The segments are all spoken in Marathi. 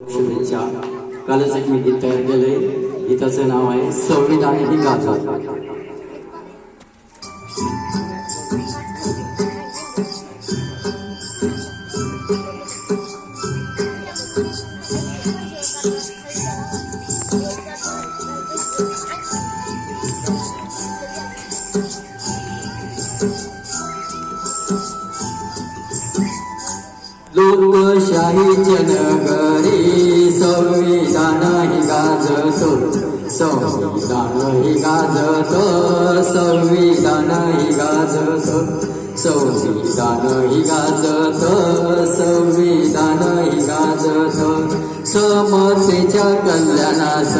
शुभेच्छा. कालच एक मी गीत तयार केलंय. गीताचं नाव आहे संविधान ही गाथा लोकशाहीच्या नगरी संविधान ही गाजतो संविधान ही गाजतो संविधान ही गाजतो संविधान ही गाजतो. संविधान ही गाजतो समतेच्या कल्याणास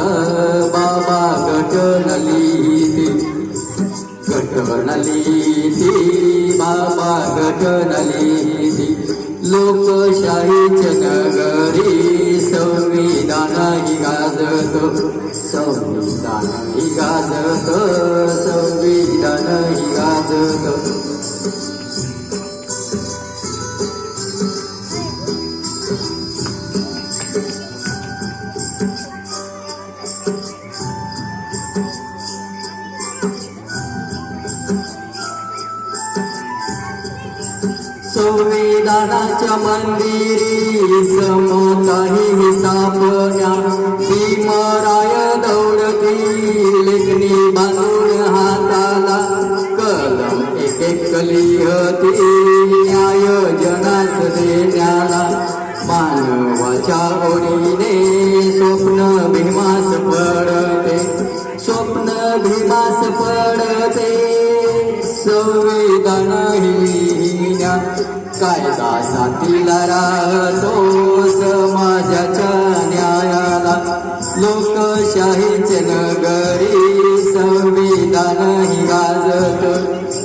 बाबा घटनली घटनली बाबा घटनली लोकशाहीच्या नगरी संविधान ही गाजतो. संविधान ही गाजत संविधान ही गाजतो. संविधानाच्या मंदिरी समोताही स्थापना भीमराय दौडती लेखणी बांधून हाताला कलम एक एक कलिहती न्याय जनास देण्याला मानवाच्या ओढीने स्वप्न भीमास पडते. स्वप्न भीमास पडते. संविधान काय कायदा साथीला राहतोस माझ्याच्या न्यायाला. लोकशाहीचे नगरी संविधान ही गाजत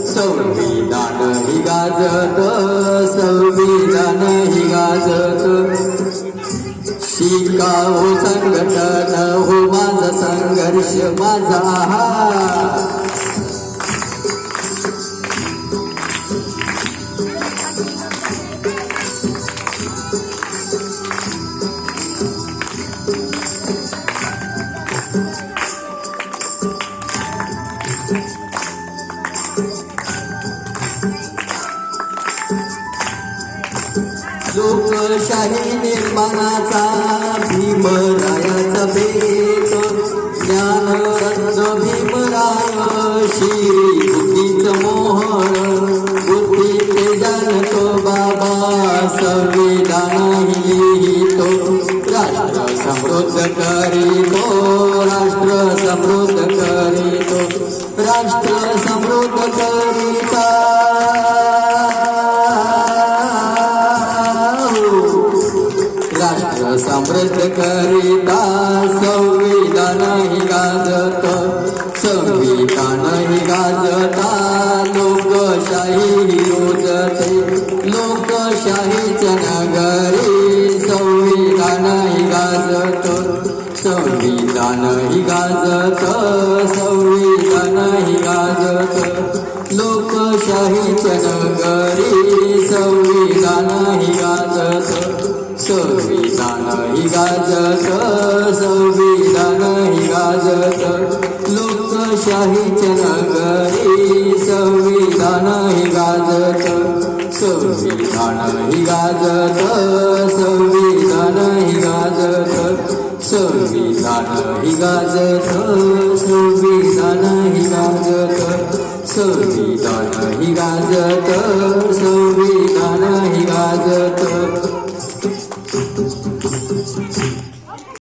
संविधान ही गाजत संविधान ही गाजत. शिकावो संघटन हो माझा संघर्ष माझा लोकशाही निर्माणाचा भीमरायाचा भेट. ज्ञानरत्न भीमराय श्री बुद्धीच मोहन बुद्धी ते जाणतो बाबा संविधान ही लिहितो. राष्ट्र समृद्ध करीतो राष्ट्र समृद्ध करीतो. राष्ट्र समृद्ध करीता राष्ट्र करिता संविधान गाजत. संविधान ही गाजता लोकशाही योजते. लोकशाहीच्या नगरी संविधान ही गाजत. संविधान ही गाजत संविधान ही गाजत. लोकशाहीच्या नगरी संविधान ही गाजत. संविधान ही गाजत संविधान ही गाजत. लोकशाहीच्या नगरी संविधान संविधान ही गाजत. संविधान ही गाजत संविधान ही गाजत. संविधान ही गाजत संविधान ही गाजत. संविधान ही गाजत